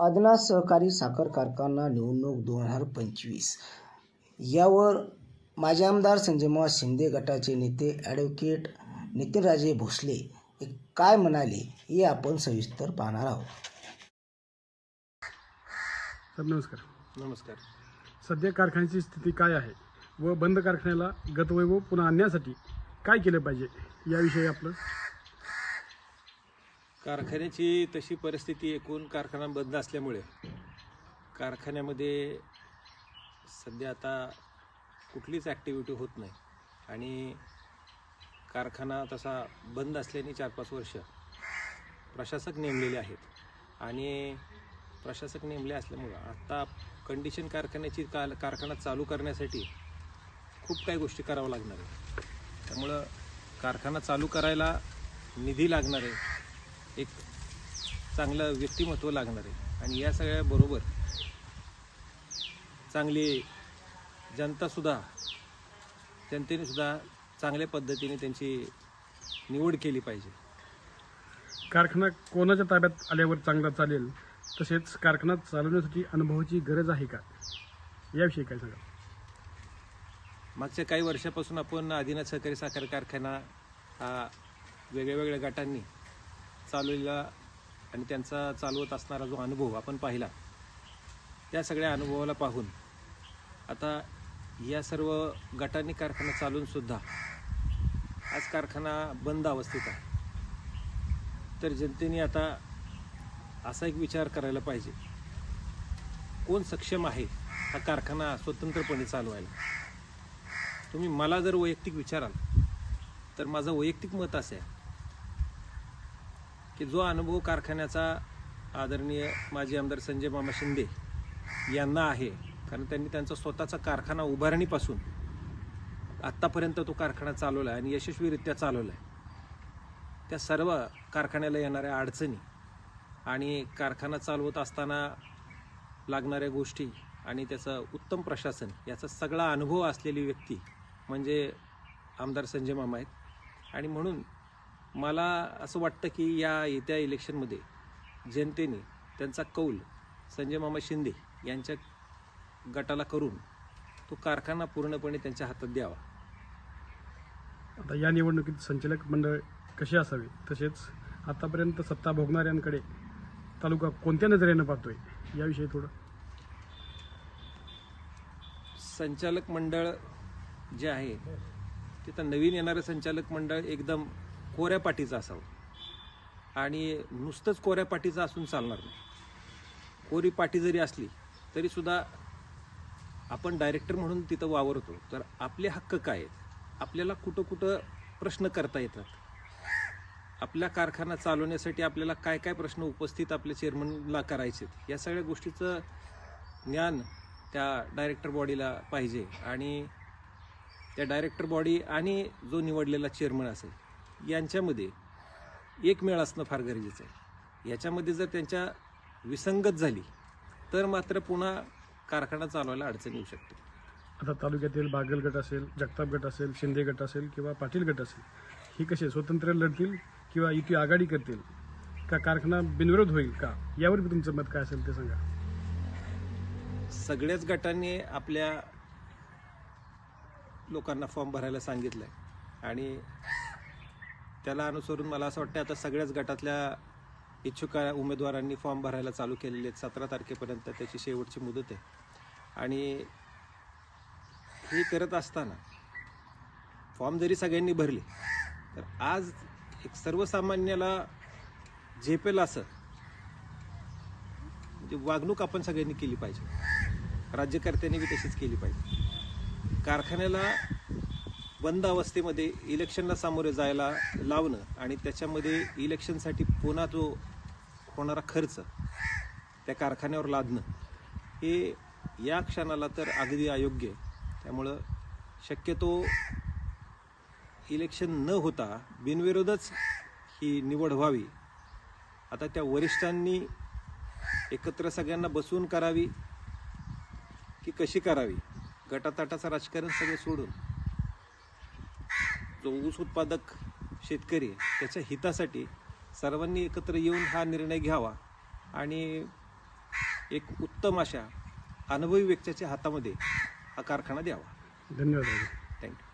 अदना सहकारी साखर कारखाना निवडणूक दोन हजार पंचवीस. यावर माजी आमदार संजयमावा शिंदे गटाचे नेते ॲडव्होकेट नितीनराजे भोसले हे काय म्हणाले हे आपण सविस्तर पाहणार आहोत. सर नमस्कार. नमस्कार. सध्या कारखान्याची स्थिती काय आहे व बंद कारखान्याला गतवैभव पुन्हा आणण्यासाठी काय केलं पाहिजे याविषयी आपलं कारखान्याची तशी परिस्थिती एकूण कारखाना बंद असल्यामुळे कारखान्यामध्ये सध्या आता कुठलीच ॲक्टिव्हिटी होत नाही. आणि कारखाना तसा बंद असल्याने चार पाच वर्ष प्रशासक नेमलेले आहेत. आणि प्रशासक नेमले असल्यामुळं आत्ता कंडिशन कारखान्याची काल कारखाना चालू करण्यासाठी खूप काही गोष्टी कराव्या लागणार आहे. त्यामुळं कारखाना चालू करायला निधी लागणार आहे. एक चांगलं व्यक्तिमत्व लागणार आहे. आणि या सगळ्याबरोबर चांगली जनतासुद्धा जनतेने सुद्धा चांगल्या पद्धतीने त्यांची निवड केली पाहिजे. कारखाना कोणाच्या ताब्यात आल्यावर चांगला चालेल तसेच कारखाना चालवण्यासाठी अनुभवाची गरज आहे का? याविषयी काय सांगा मागच्या काही वर्षापासून आपण आदिनाथ सहकारी साखर कारखाना हा वेगळ्या वेगळ्या गटांनी चालवलेला आणि त्यांचा चालवत असणारा जो अनुभव आपण पाहिला त्या सगळ्या अनुभवाला पाहून आता या सर्व गटांनी कारखाना चालूनसुद्धा आज कारखाना बंद अवस्थेत आहे. तर जनतेने आता असा एक विचार करायला पाहिजे कोण सक्षम आहे हा कारखाना स्वतंत्रपणे चालवायला? तुम्ही मला जर वैयक्तिक विचाराल तर माझं वैयक्तिक मत असं आहे की जो अनुभव कारखान्याचा आदरणीय माजी आमदार संजय मामा शिंदे यांना आहे कारण त्यांनी त्यांचा स्वतःचा कारखाना उभारणीपासून आत्तापर्यंत तो कारखाना चालवला आहे आणि यशस्वीरित्या चालवला आहे. त्या सर्व कारखान्याला येणाऱ्या अडचणी आणि कारखाना चालवत असताना लागणाऱ्या गोष्टी आणि त्याचं उत्तम प्रशासन याचा सगळा अनुभव असलेली व्यक्ती म्हणजे आमदार संजय मामा आहेत. आणि म्हणून मला असं वाटतं की या येत्या इलेक्शनमध्ये जनतेने त्यांचा कौल संजय मामा शिंदे यांच्या गटाला करून तो कारखाना पूर्णपणे त्यांच्या हातात द्यावा. आता या निवडणुकीत संचालक मंडळ कसे असावे? तसेच आतापर्यंत सत्ता भोगणाऱ्यांकडे तालुका कोणत्या नजरेनं पाहतोय? याविषयी थोडं. संचालक मंडळ जे आहे ते तर नवीन येणारं संचालक मंडळ एकदम कोऱ्या पाठीचं असावं. आणि नुसतंच कोऱ्या पाठीचं असून चालणार नाही. कोरी पाठी जरी असली तरीसुद्धा आपण डायरेक्टर म्हणून तिथं वावरतो तर आपले हक्क काय आहेत? आपल्याला कुठं कुठं प्रश्न करता येतात? आपल्या कारखाना चालवण्यासाठी आपल्याला काय काय प्रश्न उपस्थित आपल्या चेअरमनला करायचे या सगळ्या गोष्टीचं ज्ञान त्या डायरेक्टर बॉडीला पाहिजे. आणि त्या डायरेक्टर बॉडी आणि जो निवडलेला चेअरमन असेल यांच्यामध्ये एक मेळ असणं फार गरजेचं आहे. याच्यामध्ये जर त्यांच्या विसंगत झाली तर मात्र पुन्हा कारखाना चालवायला अडचण येऊ शकते. आता तालुक्यातील बागल गट असेल जगताप गट असेल शिंदे गट असेल किंवा पाटील गट असेल ही कसे स्वतंत्र लढतील किंवा युती आघाडी करतील? का कारखाना बिनविरोध होईल का? यावर बी तुमचं मत काय असेल ते सांगा. सगळ्याच गटांनी आपल्या लोकांना फॉर्म भरायला सांगितलं आहे आणि त्याला अनुसरून मला असं वाटतं आता सगळ्याच गटातल्या इच्छुक उमेदवारांनी फॉर्म भरायला चालू केलेले आहेत. सतरा तारखेपर्यंत त्याची शेवटची मुदत आहे. आणि हे करत असताना फॉर्म जरी सगळ्यांनी भरले तर आज एक सर्वसामान्याला झेपेल असं म्हणजे वागणूक आपण सगळ्यांनी केली पाहिजे. राज्यकर्त्यांनी बी तशीच केली पाहिजे. कारखान्याला बंद अवस्थेमध्ये इलेक्शनला सामोरे जायला लावणं आणि त्याच्यामध्ये इलेक्शनसाठी पुन्हा जो होणारा खर्च त्या कारखान्यावर लादणं हे या क्षणाला तर अगदी अयोग्य आहे. त्यामुळं शक्यतो इलेक्शन न होता बिनविरोधच ही निवड व्हावी. आता त्या वरिष्ठांनी एकत्र सगळ्यांना बसवून करावी की कशी करावी? गटाताटाचं राजकारण सगळं सोडून. जो ऊस उत्पादक शेतकरी आहे, त्याच्या हितासाठी सर्वांनी एकत्र येऊन हा निर्णय घ्यावा आणि एक उत्तम अशा अनुभवी व्यक्तीच्या हातामध्ये हा कारखाना द्यावा. धन्यवाद थँक्यू